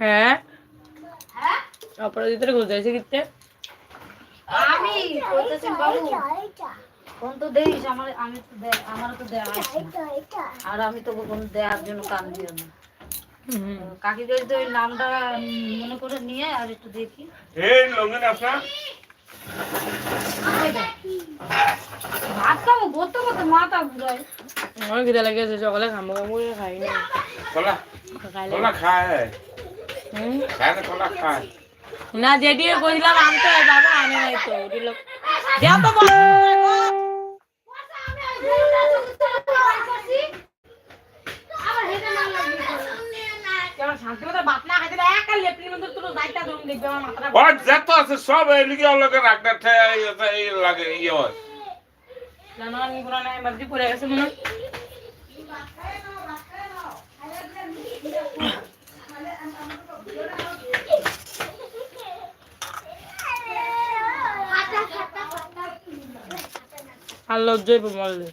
হ্যাঁ। হ্যাঁ? অপরাজিতের ঘুরতে এসে কিনতে আমি কইতেছি বাবু ফোন তো দেইস আমার আমি তো দে আমার তো দেয়া আছে। আর আমি তো কোনো দেওয়ার জন্য কান দিও না। কাকি যদি তো ওই নামটা মনে করে নিয়ে আর একটু দেখি। এই লঙ্গন আপনার। ভাত খাব বলতে বলতে মাথা ঘুরায়। আমার খিদে লেগেছে সকালে খামো খামো খাই না কলা না খায় না যেটি কইলাম আনতে হয় বাবা আনে নাই তো ওটি লোক তো যত আছে সব এদিকে লোকে রাখতে এই লাগে ইয়ে হয়। পড়ে গেছে মনে হয়। আর লজ্জাই পাবো মরলে।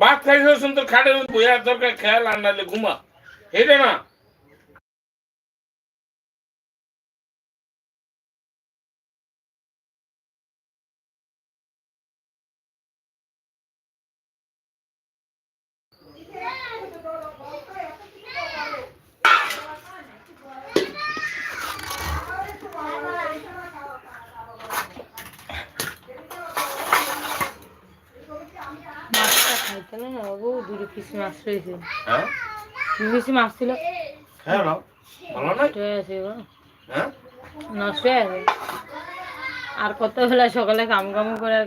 ভাত খাইছে, সুন্দর খাটে বইয়ার দরকার, খেয়াল আর নাহলে ঘুমা। হেঁটে না। মাছটা না বাবু দুটো পিস মাছ রয়েছে। হ্যাঁ? দু পিস মাছ ছিল। হ্যাঁ না ভালো নাই? নষ্ট আছে হ্যাঁ? নষ্ট হয়ে আছে আর কত বেলা সকালে কাম কাম করে আর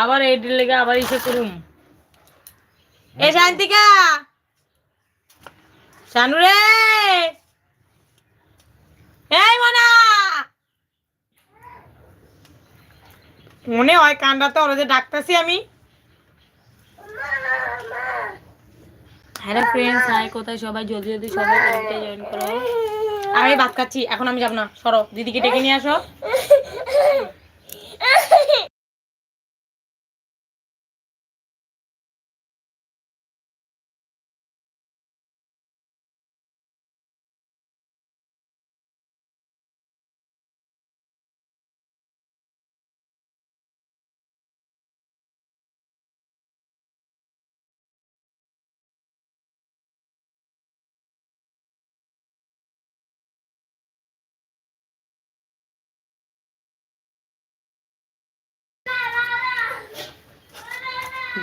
আবার এইটির লেগে আবার ইসে করুম। এ শান্তিকা! শানু রে! এই মনা! মনে হয় কান্ডাতে ওরা যে ডাকতেছি আমি। হ্যালো ফ্রেন্ডস হাই কোথায় সবাই? জলদি জলদি সবাই জয়েন করো। আমি ভাত খাচ্ছি এখন আমি যাব না সরো দিদিকে ডেকে নিয়ে আসো।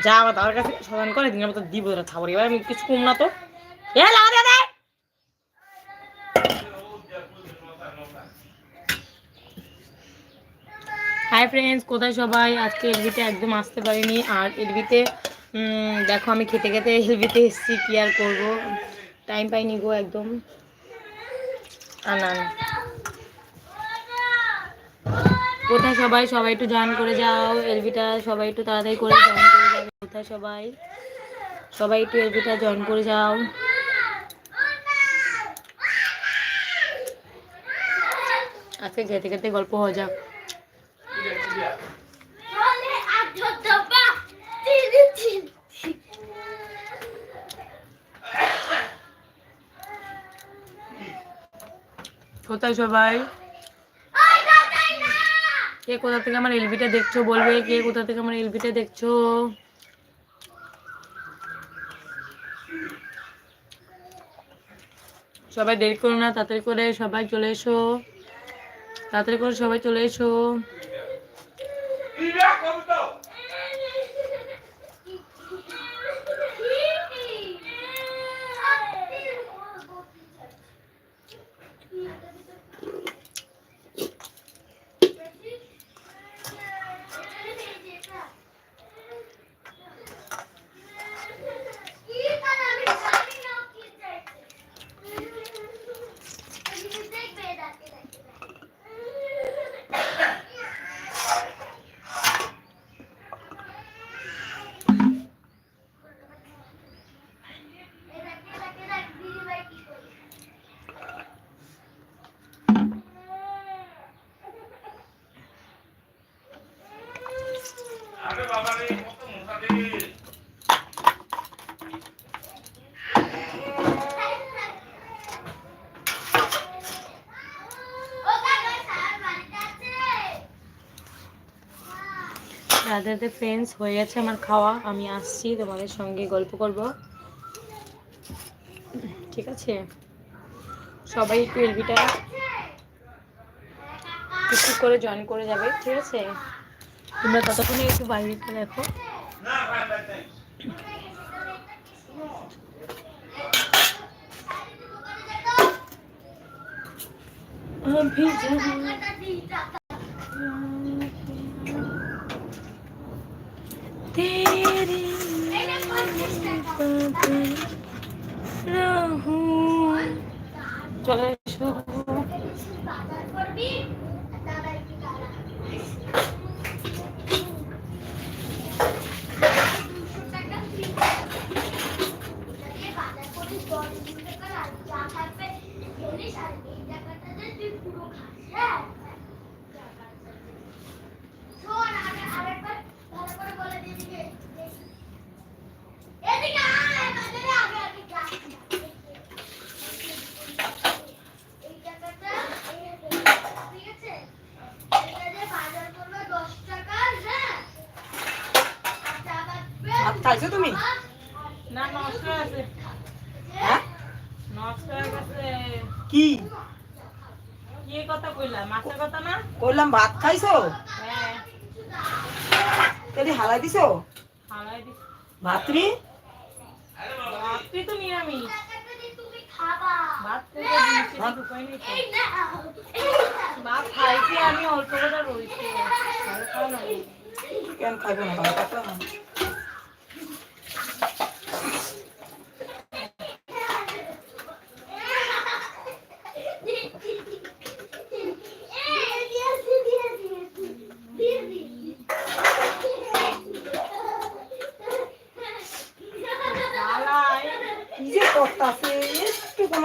যা আবার তার কাছে সমাধান করে, দিনের মতো দিব তোরা খাবার এবার আমি কিছু কম না তো। হাই ফ্রেন্ডস কোথায় সবাই? আজকে এলবিতে একদম আসতে পারিনি। আর এলবিতে দেখো আমি খেতে খেতে এলবিতে এসেছি, কি আর করব? টাইম পাইনি গো একদম। আর না না। কোথায় সবাই? সবাই একটু জয়েন করে যাও। এলবিটা সবাই একটু তাড়াতাড়ি করে জয়েন করে কোথায় সবাই? সবাই একটু এলবিটা জয়েন করে যাও। আজকে খেতে খেতে গল্প হয়ে যাক। কোথায় সবাই? কে কোথা থেকে আমার এলবিটা দেখছ বলবে? কে কোথা থেকে আমার এলবিটা দেখছ? সবাই দেরি করো না তাড়াতাড়ি করে সবাই চলে এসো। তাড়াতাড়ি করে সবাই চলে এসো। রাধে রাধে ফ্রেন্ডস হয়ে গেছে আমার খাওয়া। আমি আসছি, তোমাদের সঙ্গে গল্প করব। ঠিক আছে? সবাই একটু এলবিটা একটু করে জয়েন করে যাবে, ঠিক আছে? তোমরা ততক্ষণে একটু বাইরেটা দেখো। চলে এসো ভাত খাইছো তুমি না নষ্ট আছে হ্যাঁ নষ্ট হয়ে গেছে কি? কি কথা কইলা? মাছের কথা না? করলাম ভাত খাইছো? হ্যাঁ। তাহলে হালাই দিছো? ভাতরি ভাতই তো নিরামিষ। কেন খাইবো না? ভাত খাইবো না? হালাই কি যে করতাছে একটু কোনো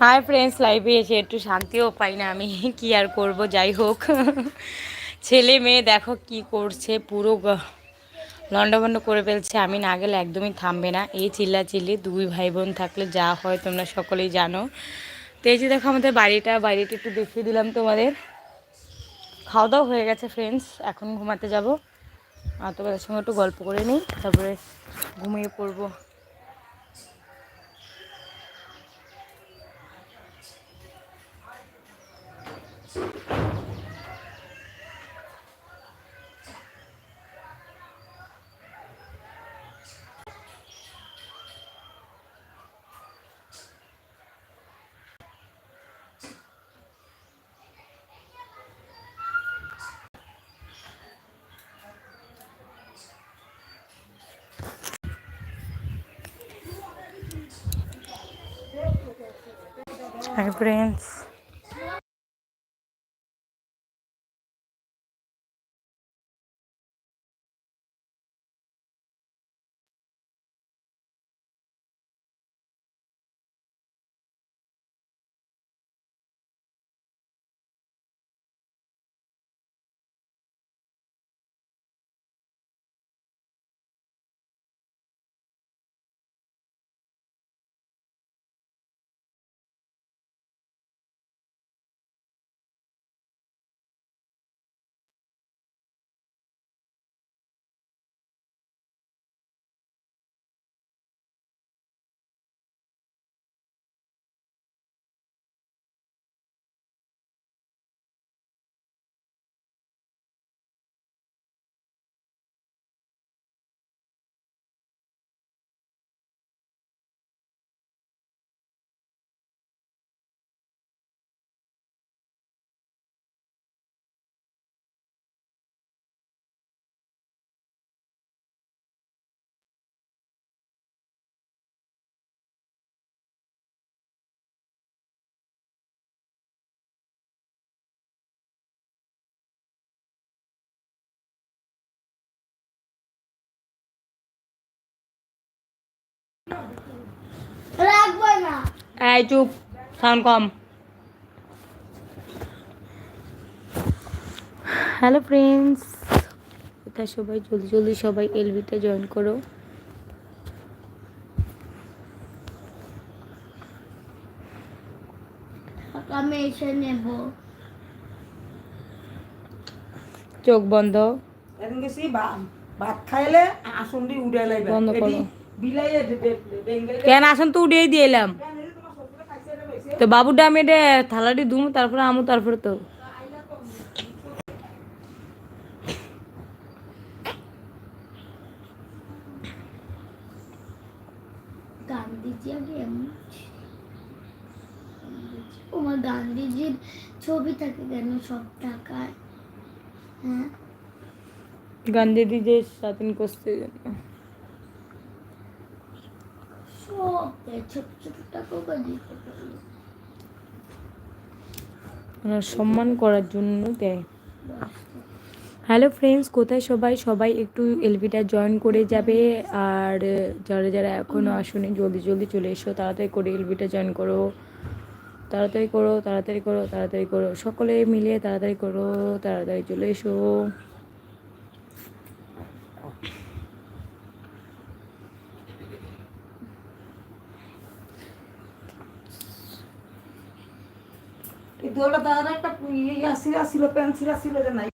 হাই ফ্রেন্ডস লাইভে এসে একটু শান্তিও পাই না আমি। কি আর করব, যাই হোক। ছেলে মেয়ে, দেখো কি করছে, পুরো লন্ডভন্ড করে ফেলছে। আমি না গেলে একদমই থামবে না। এই চিল্লা চিল্লি দুই ভাই বোন থাকলে যা হয় তোমরা সকলেই জানো। তো এই যে দেখো আমাদের বাড়িটা বাড়িটা একটু দেখিয়ে দিলাম তোমাদের। খাওয়া দাওয়া হয়ে গেছে ফ্রেন্ডস এখন ঘুমাতে যাব। আর তোমাদের সঙ্গে একটু গল্প করে নিই, তারপরে ঘুমিয়ে পড়ব। হাই ফ্রেন্ডস এই চুপ সাউন্ড কম। হ্যালো ফ্রেন্ডস কোথায় সবাই? জলদি জলদি সবাই এলবিতে জয়েন করো। আমি এসে নেব। চোখ বন্ধ। গেছি ভাত খাইলে আসন দি উড়ে লাইবা বন্ধ করো। কেন আসুন তো উঠিয়েই দিয়ে এলাম? তো বাবুটা আমি এটা থালাটি দুমু তারপরে আমু তারপরে তো। গান্ধীজি আগে গান্ধীজির ছবি থাকে কেন? সব টাকায়। হ্যাঁ? গান্ধীজি যে স্বাধীন করতে সব ছোট ছোট টাকাও গান্ধীজি পারে। ওনার সম্মান করার জন্য দেয়। হ্যালো ফ্রেন্ডস কোথায় সবাই? সবাই একটু এলবিটা জয়েন করে যাবে। আর যারা যারা এখনও আসুনি, জলদি জলদি চলে এসো। তাড়াতাড়ি করে এলবিটা জয়েন করো। তাড়াতাড়ি করো তাড়াতাড়ি করো তাড়াতাড়ি করো। সকলে মিলে তাড়াতাড়ি করো, তাড়াতাড়ি চলে এসো। এই দোলটা দাদার একটা ইয়া ছিল ছিল পেন্সিল ছিল যে নাই।